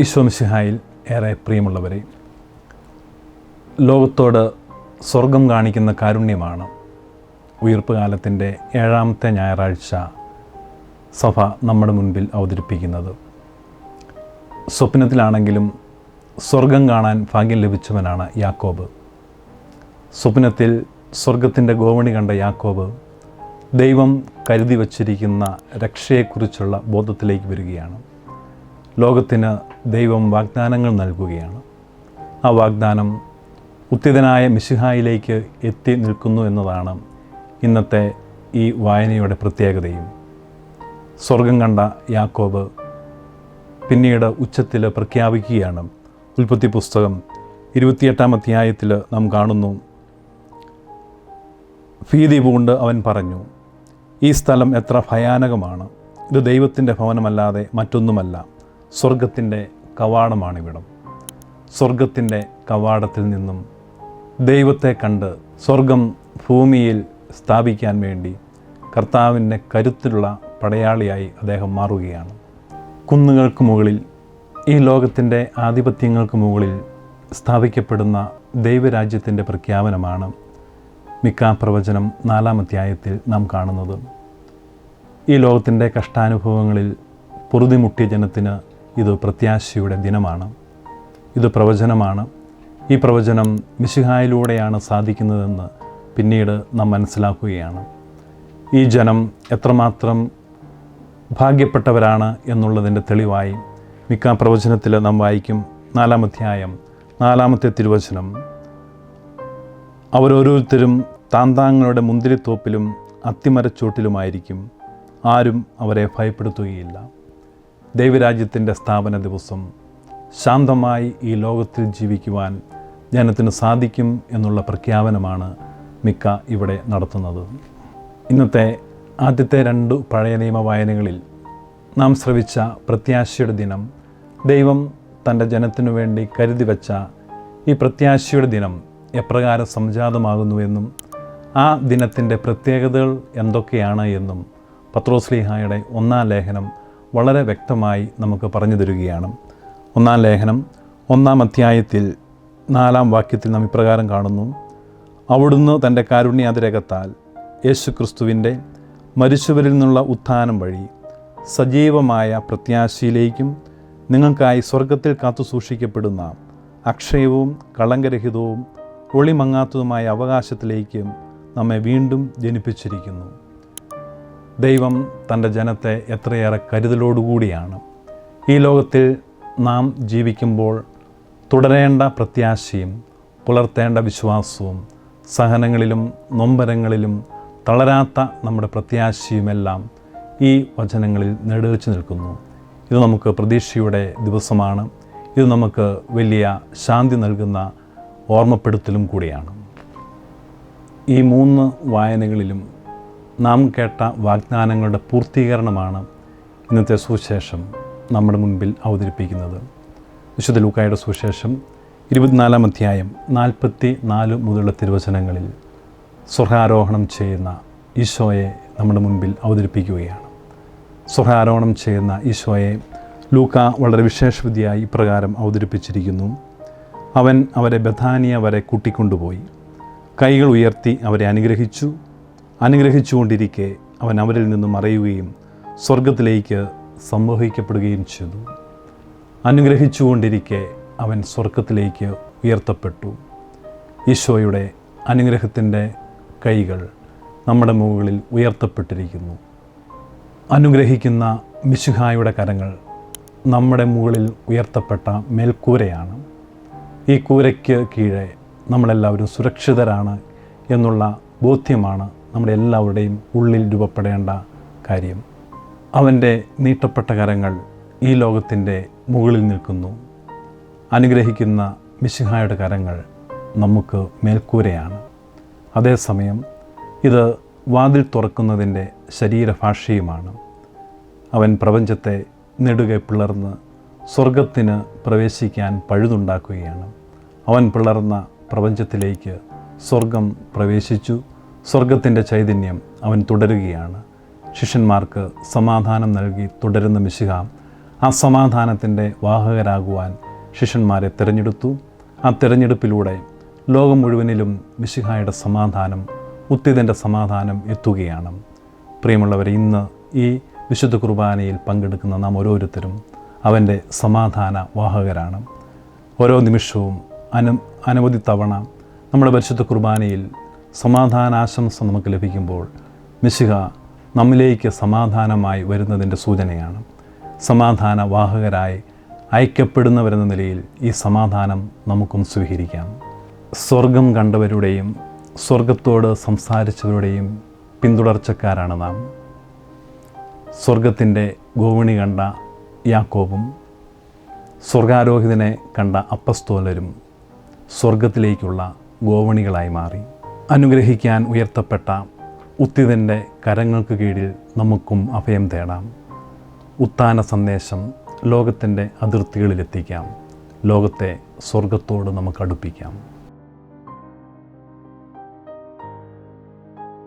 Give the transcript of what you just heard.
ഈശോമിശിഹായിൽ ഏറെ പ്രിയമുള്ളവരെ ലോകത്തോട് സ്വർഗം കാണിക്കുന്ന കാരുണ്യമാണ് ഉയർപ്പ് കാലത്തിന്റെ ഏഴാമത്തെ ഞായറാഴ്ച സഭ നമ്മുടെ മുൻപിൽ അവതരിപ്പിക്കുന്നത്. സ്വപ്നത്തിലാണെങ്കിലും സ്വർഗം കാണാൻ ഭാഗ്യം ലഭിച്ചവനാണ് യാക്കോബ്. സ്വപ്നത്തിൽ സ്വർഗത്തിന്റെ ഗോവണി കണ്ട യാക്കോബ് ദൈവം കരുതി വച്ചിരിക്കുന്ന രക്ഷയെക്കുറിച്ചുള്ള ബോധത്തിലേക്ക് വരികയാണ്. ലോകത്തിന് ദൈവം വാഗ്ദാനങ്ങൾ നൽകുകയാണ്. ആ വാഗ്ദാനം ഉത്തിതനായ മിശിഹായിലേക്ക് എത്തി നിൽക്കുന്നു എന്നതാണ് ഇന്നത്തെ ഈ വായനയുടെ പ്രത്യേകതയും. സ്വർഗം കണ്ട യാക്കോബ് പിന്നീട് ഉച്ചത്തിൽ പ്രഖ്യാപിക്കുകയാണ്. ഉൽപ്പത്തി പുസ്തകം ഇരുപത്തിയെട്ടാം അധ്യായത്തിൽ നാം കാണുന്നു. ഭീതി പൂണ്ട് അവൻ പറഞ്ഞു ഈ സ്ഥലം എത്ര ഭയാനകമാണ്. ഇത് ദൈവത്തിന്റെ ഭവനമല്ലാതെ മറ്റൊന്നുമല്ല. സ്വർഗത്തിന്റെ കവാടമാണിവിടം. സ്വർഗത്തിന്റെ കവാടത്തിൽ നിന്നും ദൈവത്തെ കണ്ട് സ്വർഗം ഭൂമിയിൽ സ്ഥാപിക്കാൻ വേണ്ടി കർത്താവിന്റെ കരുത്തിലുള്ള പടയാളിയായി അദ്ദേഹം മാറുകയാണ്. കുന്നുകൾക്ക് മുകളിൽ ഈ ലോകത്തിന്റെ ആധിപത്യങ്ങൾക്ക് മുകളിൽ സ്ഥാപിക്കപ്പെടുന്ന ദൈവരാജ്യത്തിന്റെ പ്രഖ്യാപനമാണ് മിക്ക പ്രവചനം നാലാം അധ്യായത്തിൽ നാം കാണുന്നത്. ഈ ലോകത്തിന്റെ കഷ്ടാനുഭവങ്ങളിൽ പൊറുതിമുട്ടിയ ജനത്തിന് ഇത് പ്രത്യാശയുടെ ദിനമാണ്. ഇത് പ്രവചനമാണ്. ഈ പ്രവചനം മിശിഹായിലൂടെയാണ് സാധിക്കുന്നതെന്ന് പിന്നീട് നാം മനസ്സിലാക്കുകയാണ്. ഈ ജനം എത്രമാത്രം ഭാഗ്യപ്പെട്ടവരാണ് എന്നുള്ളതിന്റെ തെളിവായി മിക്ക പ്രവചനത്തിൽ നാം വായിക്കും നാലാം അധ്യായം നാലാമത്തെ തിരുവചനം. അവരോരോരുത്തരും താന്താങ്ങളുടെ മുന്തിരിത്തോപ്പിലും അത്തിമരച്ചോട്ടിലുമായിരിക്കും. ആരും അവരെ ഭയപ്പെടുത്തുകയില്ല. ദൈവരാജ്യത്തിന്റെ സ്ഥാപന ദിവസം. ശാന്തമായി ഈ ലോകത്തിൽ ജീവിക്കുവാൻ ജനത്തിന് സാധിക്കും എന്നുള്ള പ്രഖ്യാപനമാണ് മിക്ക ഇവിടെ നടത്തുന്നത്. ഇന്നത്തെ ആദ്യത്തെ രണ്ട് പഴയ നിയമ വായനകളിൽ നാം ശ്രവിച്ച പ്രത്യാശയുടെ ദിനം ദൈവം തന്റെ ജനത്തിനു വേണ്ടി കരുതി വച്ച ഈ പ്രത്യാശയുടെ ദിനം എപ്രകാരം സംജാതമാകുന്നുവെന്നും ആ ദിനത്തിന്റെ പ്രത്യേകതകൾ എന്തൊക്കെയാണ് എന്നും പത്രോസ്ലിഹായുടെ ഒന്നാം ലേഖനം വളരെ വ്യക്തമായി നമുക്ക് പറഞ്ഞു തരികയാണ്. ഒന്നാം ലേഖനം ഒന്നാം അധ്യായത്തിൽ നാലാം വാക്യത്തിൽ നാം ഇപ്രകാരം കാണുന്നു. അവിടുന്ന് തന്റെ കാരുണ്യാതിരകത്താൽ യേശു ക്രിസ്തുവിന്റെ മരിച്ചവരിൽ നിന്നുള്ള ഉത്ഥാനം വഴി സജീവമായ പ്രത്യാശയിലേക്കും നിങ്ങൾക്കായി സ്വർഗത്തിൽ കാത്തു സൂക്ഷിക്കപ്പെടുന്ന അക്ഷയവും കളങ്കരഹിതവും ഒളിമങ്ങാത്തതുമായ അവകാശത്തിലേക്കും നമ്മെ വീണ്ടും ജനിപ്പിച്ചിരിക്കുന്നു. ദൈവം തന്റെ ജനത്തെ എത്രയേറെ കരുതലോടുകൂടിയാണ്. ഈ ലോകത്തിൽ നാം ജീവിക്കുമ്പോൾ തുടരേണ്ട പ്രത്യാശയും പുലർത്തേണ്ട വിശ്വാസവും സഹനങ്ങളിലും നൊമ്പരങ്ങളിലും തളരാത്ത നമ്മുടെ പ്രത്യാശയുമെല്ലാം ഈ വചനങ്ങളിൽ നെടുവെച്ച് നിൽക്കുന്നു. ഇത് നമുക്ക് പ്രതീക്ഷയുടെ ദിവസമാണ്. ഇത് നമുക്ക് വലിയ ശാന്തി നൽകുന്ന ഓർമ്മപ്പെടുത്തലും കൂടിയാണ്. ഈ മൂന്ന് വായനകളിലും നാം കേട്ട വാഗ്ദാനങ്ങളുടെ പൂർത്തീകരണമാണ് ഇന്നത്തെ സുവിശേഷം നമ്മുടെ മുൻപിൽ അവതരിപ്പിക്കുന്നത്. വിശുദ്ധ ലൂക്കായുടെ സുവിശേഷം ഇരുപത്തിനാലാം അധ്യായം നാൽപ്പത്തി നാല് മുതലുള്ള തിരുവചനങ്ങളിൽ സ്വർഗാരോഹണം ചെയ്യുന്ന ഈശോയെ നമ്മുടെ മുൻപിൽ അവതരിപ്പിക്കുകയാണ്. സ്വർഗാരോഹണം ചെയ്യുന്ന ഈശോയെ ലൂക്ക വളരെ വിശേഷവിധിയായി ഇപ്രകാരം അവതരിപ്പിച്ചിരിക്കുന്നു. അവൻ അവരെ ബഥാനിയ വരെ കൂട്ടിക്കൊണ്ടുപോയി. കൈകൾ ഉയർത്തി അവരെ അനുഗ്രഹിച്ചു. അനുഗ്രഹിച്ചുകൊണ്ടിരിക്കെ അവൻ അവരിൽ നിന്നും മറയുകയും സ്വർഗത്തിലേക്ക് സംവഹിക്കപ്പെടുകയും ചെയ്തു. അനുഗ്രഹിച്ചുകൊണ്ടിരിക്കെ അവൻ സ്വർഗത്തിലേക്ക് ഉയർത്തപ്പെട്ടു. ഈശോയുടെ അനുഗ്രഹത്തിന്റെ കൈകൾ നമ്മുടെ മുകളിൽ ഉയർത്തപ്പെട്ടിരിക്കുന്നു. അനുഗ്രഹിക്കുന്ന മിശുഹായുടെ കരങ്ങൾ നമ്മുടെ മുകളിൽ ഉയർത്തപ്പെട്ട മേൽക്കൂരയാണ്. ഈ കൂരയ്ക്ക് കീഴെ നമ്മളെല്ലാവരും സുരക്ഷിതരാണ് എന്നുള്ള ബോധ്യമാണ് നമ്മുടെ എല്ലാവരുടെയും ഉള്ളിൽ രൂപപ്പെടേണ്ട കാര്യം. അവന്റെ നീട്ടപ്പെട്ട കരങ്ങൾ ഈ ലോകത്തിന്റെ മുകളിൽ നിൽക്കുന്നു. അനുഗ്രഹിക്കുന്ന മിശിഹായുടെ കരങ്ങൾ നമുക്ക് മേൽക്കൂരയാണ്. അതേസമയം ഇത് വാതിൽ തുറക്കുന്നതിന്റെ ശരീരഭാഷയുമാണ്. അവൻ പ്രപഞ്ചത്തെ നെടുകെ പിളർന്ന് സ്വർഗത്തിന് പ്രവേശിക്കാൻ പഴുതുണ്ടാക്കുകയാണ്. അവൻ പിളർന്ന പ്രപഞ്ചത്തിലേക്ക് സ്വർഗം പ്രവേശിച്ചു. സ്വർഗത്തിന്റെ ചൈതന്യം അവൻ തുടരുകയാണ്. ശിഷ്യന്മാർക്ക് സമാധാനം നൽകി തുടരുന്ന മിശിഹ ആ സമാധാനത്തിന്റെ വാഹകരാകുവാൻ ശിഷ്യന്മാരെ തിരഞ്ഞെടുത്തു. ആ തിരഞ്ഞെടുപ്പിലൂടെ ലോകം മുഴുവനിലും മിശിഹായുടെ സമാധാനം ഉത്തിതന്റെ സമാധാനം എത്തുകയാണ്. പ്രിയമുള്ളവർ ഇന്ന് ഈ വിശുദ്ധ കുർബാനയിൽ പങ്കെടുക്കുന്ന നാം ഓരോരുത്തരും അവന്റെ സമാധാന വാഹകരാണ്. ഓരോ നിമിഷവും അന അനവധി തവണ നമ്മുടെ പരിശുദ്ധ കുർബാനയിൽ സമാധാനാശംസ നമുക്ക് ലഭിക്കുമ്പോൾ മിശിഹ നമ്മിലേക്ക് സമാധാനമായി വരുന്നതിന്റെ സൂചനയാണ്. സമാധാന വാഹകരായി അയക്കപ്പെടുന്നവരെന്ന നിലയിൽ ഈ സമാധാനം നമുക്കും സ്വീകരിക്കാം. സ്വർഗം കണ്ടവരുടെയും സ്വർഗത്തോട് സംസാരിച്ചവരുടെയും പിന്തുടർച്ചക്കാരാണ് നാം. സ്വർഗത്തിന്റെ ഗോവണി കണ്ട യാക്കോബും സ്വർഗാരോഹിതനെ കണ്ട അപ്പസ്തോലരും സ്വർഗത്തിലേക്കുള്ള ഗോവണികളായി മാറി. അനുഗ്രഹിക്കാൻ ഉയർത്തപ്പെട്ട ഉത്തിതന്റെ കരങ്ങൾക്ക് കീഴിൽ നമുക്കും അഭയം തേടാം. ഉത്താന സന്ദേശം ലോകത്തിന്റെ അതിർത്തികളിലെത്തിക്കാം. ലോകത്തെ സ്വർഗത്തോട് നമുക്ക് അടുപ്പിക്കാം.